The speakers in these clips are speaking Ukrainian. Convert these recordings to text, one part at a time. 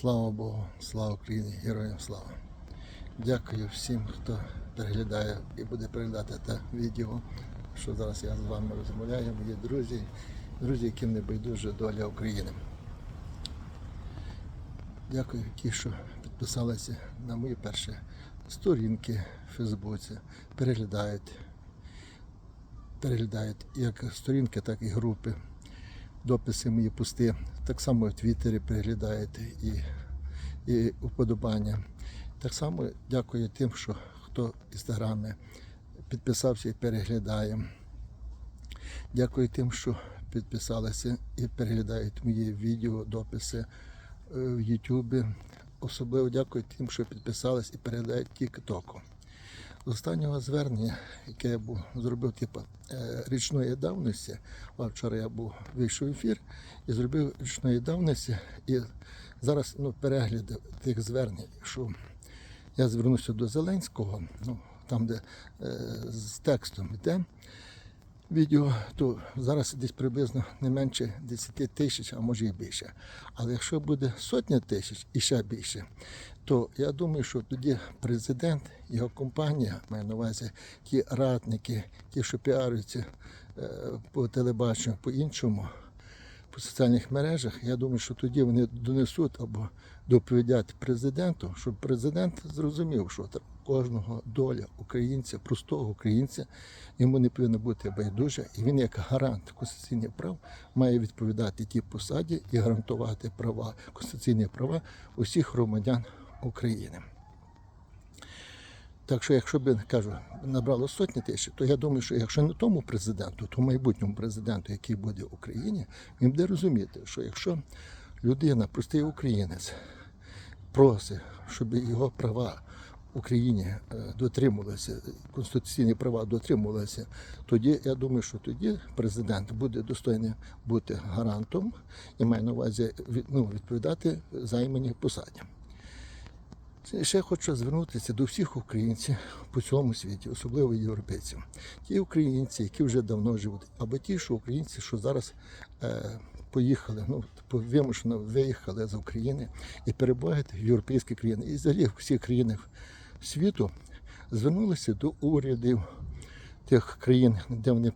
Слава Богу, слава Україні, героям слава. Дякую всім, хто переглядає і буде переглядати те відео, що зараз я з вами розмовляю, мої друзі, друзі, яким не байдуже доля України. Дякую ті, що підписалися на мої перші сторінки в Фейсбуці, переглядають, переглядають як сторінки, так і групи дописи мої пости. Так само в Твіттері переглядаєте і, і вподобання. Так само дякую тим, що хто в інстаграмі підписався і переглядає. Дякую тим, що підписалися і переглядають мої відео, дописи е, в Ютубі. Особливо дякую тим, що підписались і переглядають Тік-Току. З останнього звернення, яке я був зробив типу, е, річної давності, а вчора я був вийшов в ефір і зробив річної давності. І зараз ну, перегляд тих звернень, що я звернувся до Зеленського, ну, там, де е, з текстом йде відео, то зараз десь приблизно не менше 10 тисяч, а може і більше. Але якщо буде сотня тисяч і ще більше, то я думаю, що тоді президент, його компанія, маю на увазі ті радники, ті, що піарюються е, по телебаченню, по іншому, по соціальних мережах, я думаю, що тоді вони донесуть або доповідять президенту, щоб президент зрозумів, що кожного доля українця, простого українця, йому не повинно бути байдуже, і він як гарант конституційних прав має відповідати тій посаді і гарантувати права, конституційні права усіх громадян України. Так що, якщо б кажу, набрало сотні тисяч, то я думаю, що якщо не тому президенту, то майбутньому президенту, який буде в Україні, він буде розуміти, що якщо людина, простий українець, просить, щоб його права Україні е, дотримувалися, конституційні права дотримувалися, тоді я думаю, що тоді президент буде достойний бути гарантом і має на увазі ну, відповідати займаній посаді. Ще хочу звернутися до всіх українців по цьому світі, особливо європейців. Ті українці, які вже давно живуть, або ті, що українці, що зараз е, поїхали, ну вимушено виїхали з України і перебувають в європейські країни. І взагалі в всіх країнах світу звернулися до урядів тих країн, де вони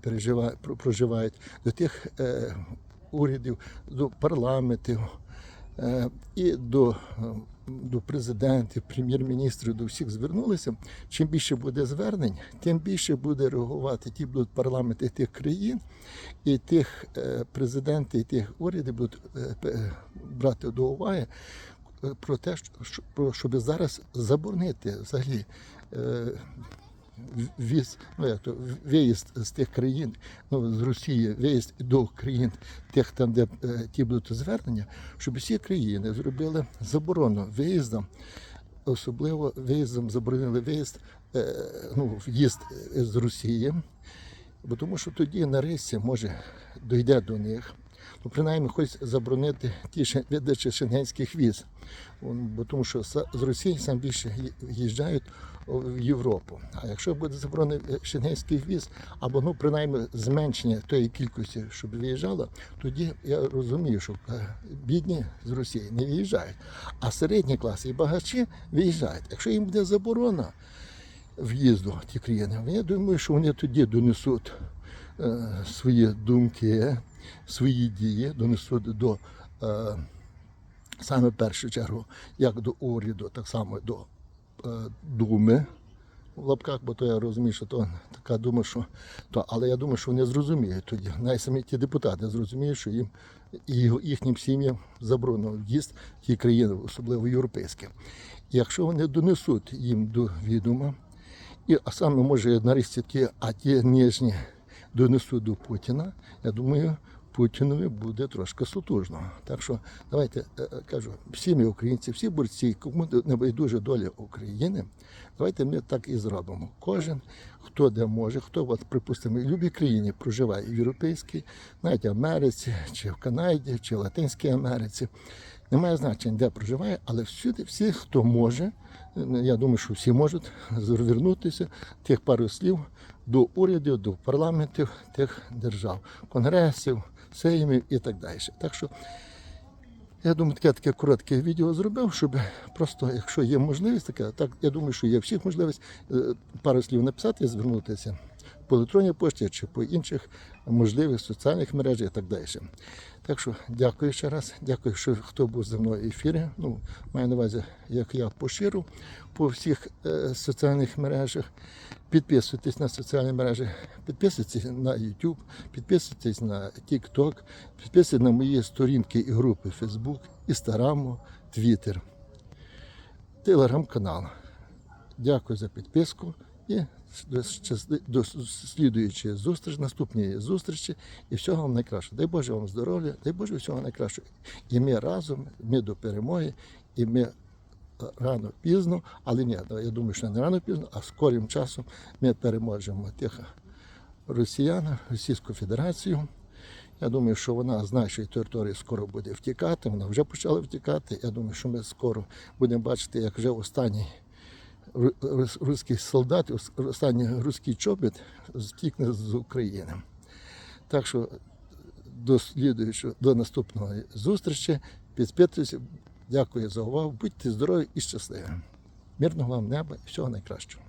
проживають, до тих е, урядів, до парламентів е, і до, е, до президентів, прем'єр-міністрів, до всіх звернулися. Чим більше буде звернень, тим більше буде реагувати ті будуть парламенти тих країн, і тих е, президенти, і тих уряди будуть е, брати до уваги про те, щоб зараз заборонити взагалі. е, віз, ну як то, виїзд з тих країн, ну з Росії, виїзд до країн, тих там, де е, ті будуть звернення, щоб всі країни зробили заборону виїздам, особливо виїздом заборонили виїзд, е, ну, в'їзд е, з Росії, бо тому що тоді на рейсі може дойде до них. Ну, принаймні, хоч заборонити ті видачі шенгенських віз. Бо тому що з Росії сам більше їжджають в Європу. А якщо буде заборонений шенгенський віз, або ну принаймні зменшення тої кількості, щоб виїжджало, тоді я розумію, що е, бідні з Росії не виїжджають, а середні класи і багачі виїжджають. Якщо їм буде заборона в'їзду в ті країни, я думаю, що вони тоді донесуть е, свої думки, свої дії, донесуть до е, саме в першу чергу, як до уряду, так само до е, думи в лапках, бо то я розумію, що то така дума, що то, але я думаю, що вони зрозуміють тоді. Навіть ті депутати зрозуміють, що їм і їхнім сім'ям заборонено в'їзд ті країни, особливо європейські. І якщо вони донесуть їм до відома, і, а саме може нарешті ті, а ті ніжні донесуть до Путіна, я думаю, Путінові буде трошки сутужно. Так що давайте е, е, кажу, всі ми українці, всі борці, кому не байдуже доля України, давайте ми так і зробимо. Кожен, хто де може, хто, от, припустимо, в будь-якій країні проживає, в Європейській, навіть Америці, чи в Канаді, чи в Латинській Америці. Немає значення, де проживає, але всюди, всі, хто може, е, я думаю, що всі можуть звернутися тих пару слів до урядів, до парламентів тих держав, конгресів, сеймів і так далі. Так що Я думаю, таке таке коротке відео зробив, щоб просто, якщо є можливість, таке, так я думаю, що є всіх можливість е, пару слів написати і звернутися по електронній пошті чи по інших можливих соціальних мережах і так далі. Так що дякую ще раз. Дякую, що хто був зі мною в ефірі. Ну, маю на увазі, як я поширю по всіх е, соціальних мережах. Підписуйтесь на соціальні мережі, підписуйтесь на YouTube, підписуйтесь на TikTok, підписуйтесь на мої сторінки і групи Facebook, Instagram, Twitter, Телеграм-канал. Дякую за підписку і до, слідуючої зустрічі, наступної зустрічі і всього вам найкращого. Дай Боже вам здоров'я, дай Боже всього найкращого. І ми разом, ми до перемоги, і ми е, рано пізно, але ні, я думаю, що не рано пізно, а скорим часом ми переможемо тих росіян, Російську Федерацію. Я думаю, що вона з нашої території скоро буде втікати. Вона вже почала втікати. Я думаю, що ми скоро будемо бачити, як вже останній ру- рус- руський солдат, останній руський чобіт втікне з України. Так що до слідуючого, до наступної зустрічі. Підписуйтесь. Дякую за увагу. Будьте здорові і щасливі. Мирного вам неба і всього найкращого.